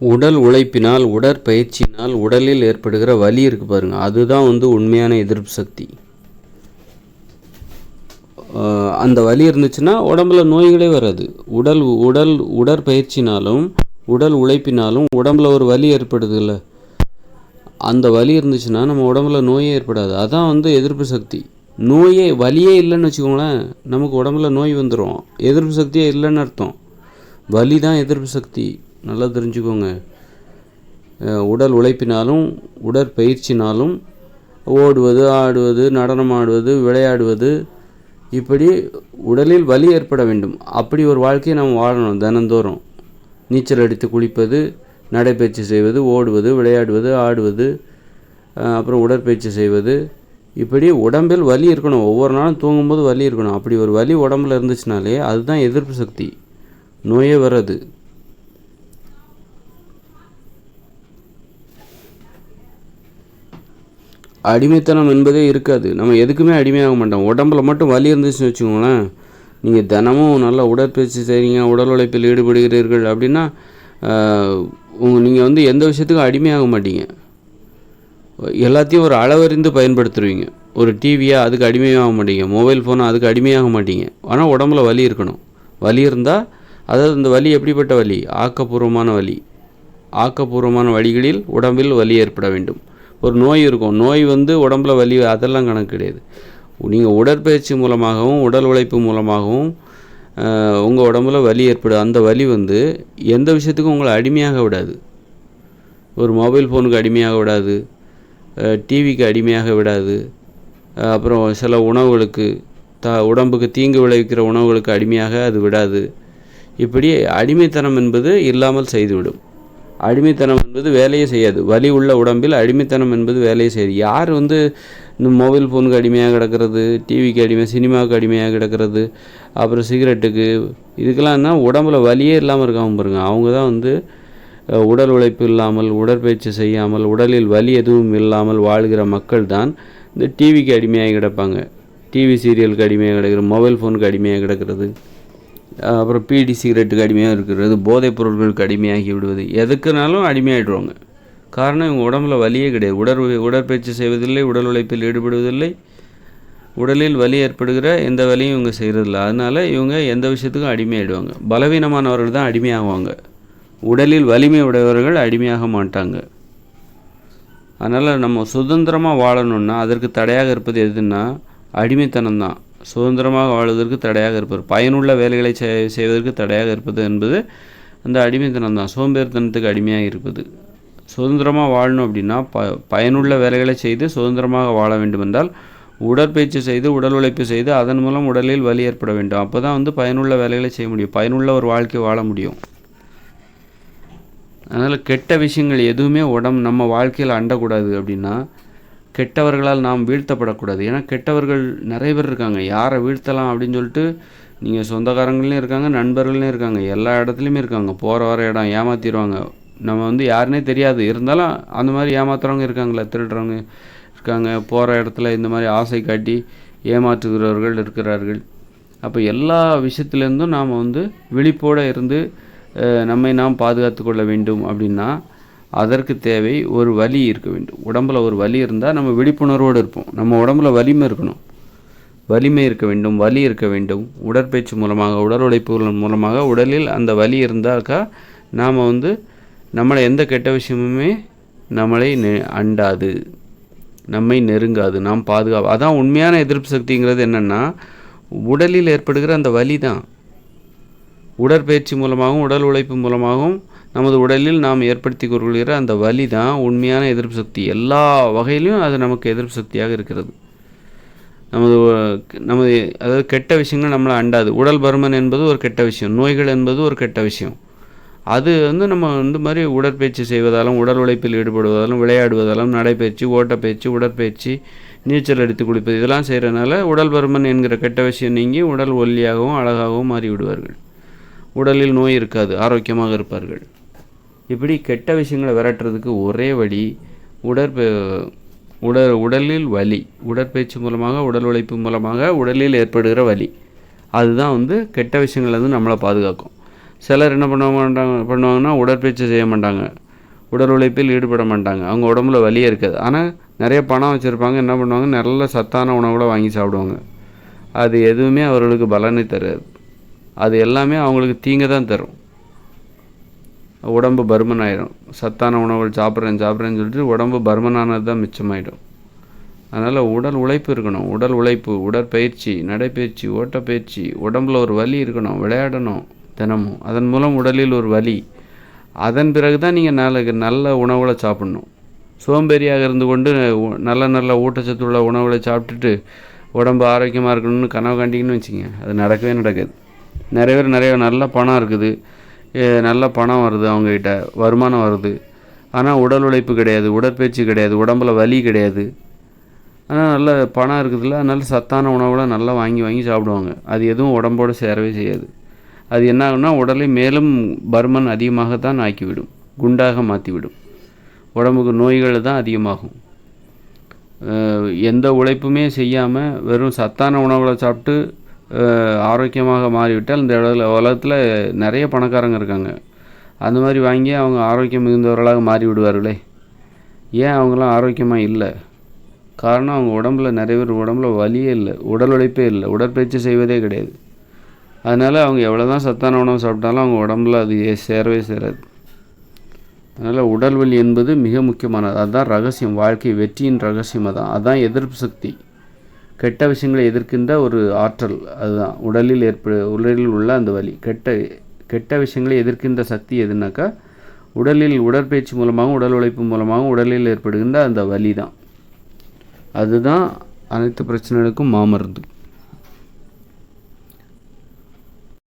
உடல் உழைப்பினால் உடற்பயிற்சியினால் உடலில் ஏற்படுகிற வலி இருக்கு பாருங்க. அதுதான் வந்து உண்மையான எதிர்ப்பு சக்தி. அந்த வலி இருந்துச்சுன்னா உடம்புல நோய்களே வராது. உடல் உடல் உடற்பயிற்சினாலும் உடல் உழைப்பினாலும் உடம்புல ஒரு வலி ஏற்படுதுல்ல. அந்த வலி இருந்துச்சுன்னா நம்ம உடம்புல நோயே ஏற்படாது. அதான் வந்து எதிர்ப்பு சக்தி. நோயே வலியே இல்லைன்னு வச்சுக்கோங்களேன் நமக்கு உடம்புல நோய் வந்துடும் எதிர்ப்பு சக்தியே இல்லைன்னு அர்த்தம். வலி தான் எதிர்ப்பு சக்தி. நல்லா தெரிஞ்சுக்கோங்க. உடல் உழைப்பினாலும் உடற்பயிற்சினாலும் ஓடுவது ஆடுவது நடனம் ஆடுவது விளையாடுவது இப்படி உடலில் வலி ஏற்பட வேண்டும். அப்படி ஒரு வாழ்க்கையை நாம் வாழணும் தினந்தோறும். நீச்சல் அடித்து குளிப்பது நடைப்பயிற்சி செய்வது ஓடுவது விளையாடுவது ஆடுவது அப்புறம் உடற்பயிற்சி செய்வது. இப்படி உடம்பில் வலி இருக்கணும். ஒவ்வொரு நாளும் தூங்கும்போது வலி இருக்கணும். அப்படி ஒரு வலி உடம்புல இருந்துச்சுனாலே அதுதான் எதிர்ப்பு சக்தி. நோயே வராது. அடிமைத்தனம் என்பதே இருக்காது. நம்ம எதுக்குமே அடிமையாக மாட்டோம். உடம்புல மட்டும் வலி இருந்துச்சுன்னு வச்சுக்கோங்களேன். நீங்கள் தினமும் நல்லா உடற்பயிற்சி செய்கிறீங்க உடல் உழைப்பில் ஈடுபடுகிறீர்கள் அப்படின்னா உங்கள் நீங்கள் வந்து எந்த விஷயத்துக்கும் அடிமையாக மாட்டீங்க. எல்லாத்தையும் ஒரு அளவறிந்து பயன்படுத்துருவீங்க ஒரு டிவியாக அதுக்கு அடிமையாக மாட்டீங்க. மொபைல் ஃபோனை அதுக்கு அடிமையாக மாட்டீங்க. ஆனால் உடம்புல வலி இருக்கணும். வலி இருந்தால் அதாவது இந்த வலி எப்படிப்பட்ட வலி? ஆக்கப்பூர்வமான வலி. ஆக்கப்பூர்வமான வழிகளில் உடம்பில் வலி ஏற்பட வேண்டும். ஒரு நோய் இருக்கும். நோய் வந்து உடம்புல வலி அதெல்லாம் கணக்கு கிடையாது. நீங்கள் உடற்பயிற்சி மூலமாகவும் உடல் உழைப்பு மூலமாகவும் உங்கள் உடம்புல வலி ஏற்படும். அந்த வலி வந்து எந்த விஷயத்துக்கும் உங்களை அடிமையாக விடாது. ஒரு மொபைல் ஃபோனுக்கு அடிமையாக விடாது. டிவிக்கு அடிமையாக விடாது. அப்புறம் சில உணவுகளுக்கு த உடம்புக்கு தீங்கு விளைவிக்கிற உணவுகளுக்கு அடிமையாக அது விடாது. இப்படி அடிமைத்தனம் என்பது இல்லாமல் செய்துவிடும். அடிமைத்தனம் என்பது வேலையே செய்யாது. வலி உள்ள உடம்பில் அடிமைத்தனம் என்பது வேலையே செய்யாது. யார் வந்து இந்த மொபைல் ஃபோனுக்கு அடிமையாக கிடக்கிறது டிவிக்கு அடிமை சினிமாவுக்கு அடிமையாக கிடக்கிறது அப்புறம் சிகரெட்டுக்கு இதுக்கெல்லாம் உடம்புல வலியே இல்லாமல் இருக்காமல் பாருங்க. அவங்க தான் வந்து உடல் உழைப்பு இல்லாமல் உடற்பயிற்சி செய்யாமல் உடலில் வலி எதுவும் இல்லாமல் வாழ்கிற மக்கள் தான் இந்த டிவிக்கு அடிமையாக கிடப்பாங்க. டிவி சீரியலுக்கு அடிமையாக கிடக்கிறது மொபைல் ஃபோனுக்கு அடிமையாக கிடக்கிறது. அப்புறம் பீடி சிகரெட்டுக்கு அடிமையாக இருக்கிறது போதைப் பொருட்களுக்கு அடிமையாகி விடுவது. எதுக்குனாலும் அடிமையாகிடுவாங்க காரணம் இவங்க உடம்புல வலியே கிடையாது. உடற் உடற்பயிற்சி செய்வதில்லை உடல் உழைப்பில் ஈடுபடுவதில்லை. உடலில் வலி ஏற்படுகிற எந்த வேலையும் இவங்க செய்கிறதில்ல அதனால் இவங்க எந்த விஷயத்துக்கும் அடிமையாயிடுவாங்க. பலவீனமானவர்கள் தான் அடிமையாகுவாங்க உடலில் வலிமை உடையவர்கள் அடிமையாக மாட்டாங்க. அதனால் நம்ம சுதந்திரமாக வாழணும்னா அதற்கு தடையாக இருப்பது எதுன்னா அடிமைத்தனம் தான் சுதந்திரமாக வாழ்வதற்கு தடையாக இருப்பது பயனுள்ள வேலைகளை செய்- செய்வதற்கு தடையாக இருப்பது என்பது அந்த அடிமைத்தனம் தான் சோம்பேறித்தனத்துக்கு அடிமையாக இருப்பது. சுதந்திரமாக வாழணும் அப்படின்னா ப பயனுள்ள வேலைகளை செய்து சுதந்திரமாக வாழ வேண்டுமென்றால் உடற்பயிற்சி செய்து உடல் உழைப்பு செய்து அதன் மூலம் உடலில் வலி ஏற்பட வேண்டும். அப்போ தான் வந்து பயனுள்ள வேலைகளை செய்ய முடியும். பயனுள்ள ஒரு வாழ்க்கை வாழ முடியும். அதனால் கெட்ட விஷயங்கள் எதுவுமே உடம்பு நம்ம வாழ்க்கையில் அண்டக்கூடாது அப்படின்னா கெட்டவர்களால் நாம் வீழ்த்தப்படக்கூடாது. ஏன்னா கெட்டவர்கள் நிறைய பேர் இருக்காங்க. யாரை வீழ்த்தலாம் அப்படின்னு சொல்லிட்டு நீங்கள் சொந்தக்காரங்களையும் இருக்காங்க நண்பர்களையும் இருக்காங்க. எல்லா இடத்துலையுமே இருக்காங்க. போகிற வர இடம் ஏமாற்றிடுவாங்க நம்ம வந்து யாருனே தெரியாது. இருந்தாலும் அந்த மாதிரி ஏமாத்துறவங்க இருக்காங்களே திருடுறவங்க இருக்காங்க. போகிற இடத்துல இந்த மாதிரி ஆசை காட்டி ஏமாற்றுகிறவர்கள் இருக்கிறார்கள். அப்போ எல்லா விஷயத்துலேருந்தும் நாம் வந்து விழிப்போடு இருந்து நம்மை நாம் பாதுகாத்து கொள்ள வேண்டும் அப்படின்னா அதற்கு தேவை ஒரு வலி இருக்க வேண்டும். உடம்புல ஒரு வலி இருந்தால் நம்ம விழிப்புணர்வோடு இருப்போம். நம்ம உடம்புல வலிமை இருக்கணும். வலிமை இருக்க வேண்டும் வலி இருக்க வேண்டும். உடற்பயிற்சி மூலமாக உடல் உழைப்பு மூலமாக உடலில் அந்த வலி இருந்தாக்கா நாம் வந்து நம்மளை எந்த கெட்ட விஷயமுமே நம்மளை நெ- அண்டாது. நம்மை நெருங்காது. நாம் பாதுகாப்பு அதான் உண்மையான எதிர்ப்பு சக்திங்கிறது என்னென்னா உடலில் ஏற்படுகிற அந்த வலி தான் உடற்பயிற்சி மூலமாகவும் உடல் உழைப்பு மூலமாகவும் நமது உடலில் நாம் ஏற்படுத்தி கொள்கிற அந்த வலி தான் உண்மையான எதிர்ப்பு சக்தி. எல்லா வகையிலையும் அது நமக்கு எதிர்ப்பு சக்தியாக இருக்கிறது. நமது நமது அதாவது கெட்ட விஷயங்கள் நம்மளை அண்டாது. உடல் பருமன் என்பது ஒரு கெட்ட விஷயம். நோய்கள் என்பது ஒரு கெட்ட விஷயம். அது வந்து நம்ம இந்த மாதிரி உடற்பயிற்சி செய்வதாலும் உடல் உழைப்பில் ஈடுபடுவதாலும் விளையாடுவதாலும் நடைப்பயிற்சி ஓட்டப்பயிற்சி உடற்பயிற்சி நீச்சல் அடித்து குளிப்பது இதெல்லாம் செய்கிறனால உடல் பருமன் என்கிற கெட்ட விஷயம் நீங்கி உடல் ஒல்லியாகவும் அழகாகவும் மாறிவிடுவார்கள். உடலில் நோய் இருக்காது. ஆரோக்கியமாக இருப்பார்கள். இப்படி கெட்ட விஷயங்களை விரட்டுறதுக்கு ஒரே வழி உடற்ப உடல் உடலில் வலி. உடற்பயிற்சி மூலமாக உடல் உழைப்பு மூலமாக உடலில் ஏற்படுகிற வலி. அதுதான் வந்து கெட்ட விஷயங்கள்லேருந்து நம்மளை பாதுகாக்கும். சிலர் என்ன பண்ண மாட்டாங்க பண்ணுவாங்கன்னா உடற்பயிற்சி செய்ய மாட்டாங்க. உடல் உழைப்பில் ஈடுபட மாட்டாங்க. அவங்க உடம்புல வலியே இருக்காது. ஆனால் நிறைய பணம் வச்சுருப்பாங்க. என்ன பண்ணுவாங்க? நல்ல சத்தான உணவுகளை வாங்கி சாப்பிடுவாங்க. அது எதுவுமே அவர்களுக்கு பலனை தராது. அது எல்லாமே அவங்களுக்கு தீங்க தான் தரும். உடம்பு பருமன் ஆயிடும் சத்தான உணவுகள் சாப்பிட்றேன் சாப்பிட்றேன்னு சொல்லிட்டு உடம்பு பருமனானது தான் மிச்சமாயிடும். அதனால் உடல் உழைப்பு இருக்கணும். உடல் உழைப்பு உடற்பயிற்சி நடைப்பயிற்சி ஓட்டப்பயிற்சி உடம்புல ஒரு வலி இருக்கணும். விளையாடணும் தினமும். அதன் மூலம் உடலில் ஒரு வலி. அதன் பிறகு தான் நீங்கள் நாளைக்கு நல்ல உணவுகளை சாப்பிட்ணும். சோம்பேறியாக இருந்து கொண்டு நல்ல நல்ல நல்ல ஊட்டச்சத்துள்ள உணவுகளை சாப்பிட்டுட்டு உடம்பு ஆரோக்கியமாக இருக்கணும்னு கனவு கண்டிங்கன்னு வச்சுங்க அது நடக்கவே நடக்காது. நிறைய பேர் நிறைய நல்ல பணம் இருக்குது. நல்ல பணம் வருது அவங்கக்கிட்ட வருமானம் வருது. ஆனால் உடல் உழைப்பு கிடையாது உடற்பயிற்சி கிடையாது உடம்புல வலி கிடையாது. ஆனால் நல்ல பணம் இருக்குதுல்ல அதனால சத்தான உணவுகளை நல்லா வாங்கி வாங்கி சாப்பிடுவாங்க. அது எதுவும் உடம்போடு சேரவே செய்யாது. அது என்ன ஆகும்னா உடலை மேலும் பருமன் அதிகமாகத்தான் ஆக்கிவிடும் குண்டாக மாற்றிவிடும் உடம்புக்கு நோய்கள் தான் அதிகமாகும். எந்த உழைப்புமே செய்யாமல் வெறும் சத்தான உணவுகளை சாப்பிட்டு ஆரோக்கியமாக மாறிவிட்டால் இந்த இடத்துல உலகத்தில் நிறைய பணக்காரங்க இருக்காங்க. அந்த மாதிரி வாங்கி அவங்க ஆரோக்கியம் மிகுந்தவர்களாக மாறி விடுவார்களே ஏன் அவங்களாம் ஆரோக்கியமாக இல்லை? காரணம் அவங்க உடம்புல நிறைய பேர் உடம்புல வலியே இல்லை. உடல் உழைப்பே இல்லை. உடற்பயிற்சி செய்வதே கிடையாது. அதனால் அவங்க எவ்வளோ தான் சத்தான உணவு சாப்பிட்டாலும் அவங்க உடம்புல அது சேரவே சேராது. அதனால் உடல் வலி என்பது மிக முக்கியமானது. அதுதான் ரகசியம். வாழ்க்கை வெற்றியின் ரகசியம் அதான் அதுதான் எதிர்ப்பு சக்தி. கெட்ட விஷயங்களை எதிர்க்கின்ற ஒரு ஆற்றல் அதுதான். உடலில் ஏற்ப உடலில் உள்ள அந்த வலி. கெட்ட கெட்ட விஷயங்களை எதிர்க்கின்ற சக்தி எதுனாக்கா உடலில் உடற்பயிற்சி மூலமாகவும் உடல் உழைப்பு மூலமாகவும் உடலில் ஏற்படுகின்ற அந்த வலி தான் அதுதான் அனைத்து பிரச்சனைகளுக்கும் மாமருந்து.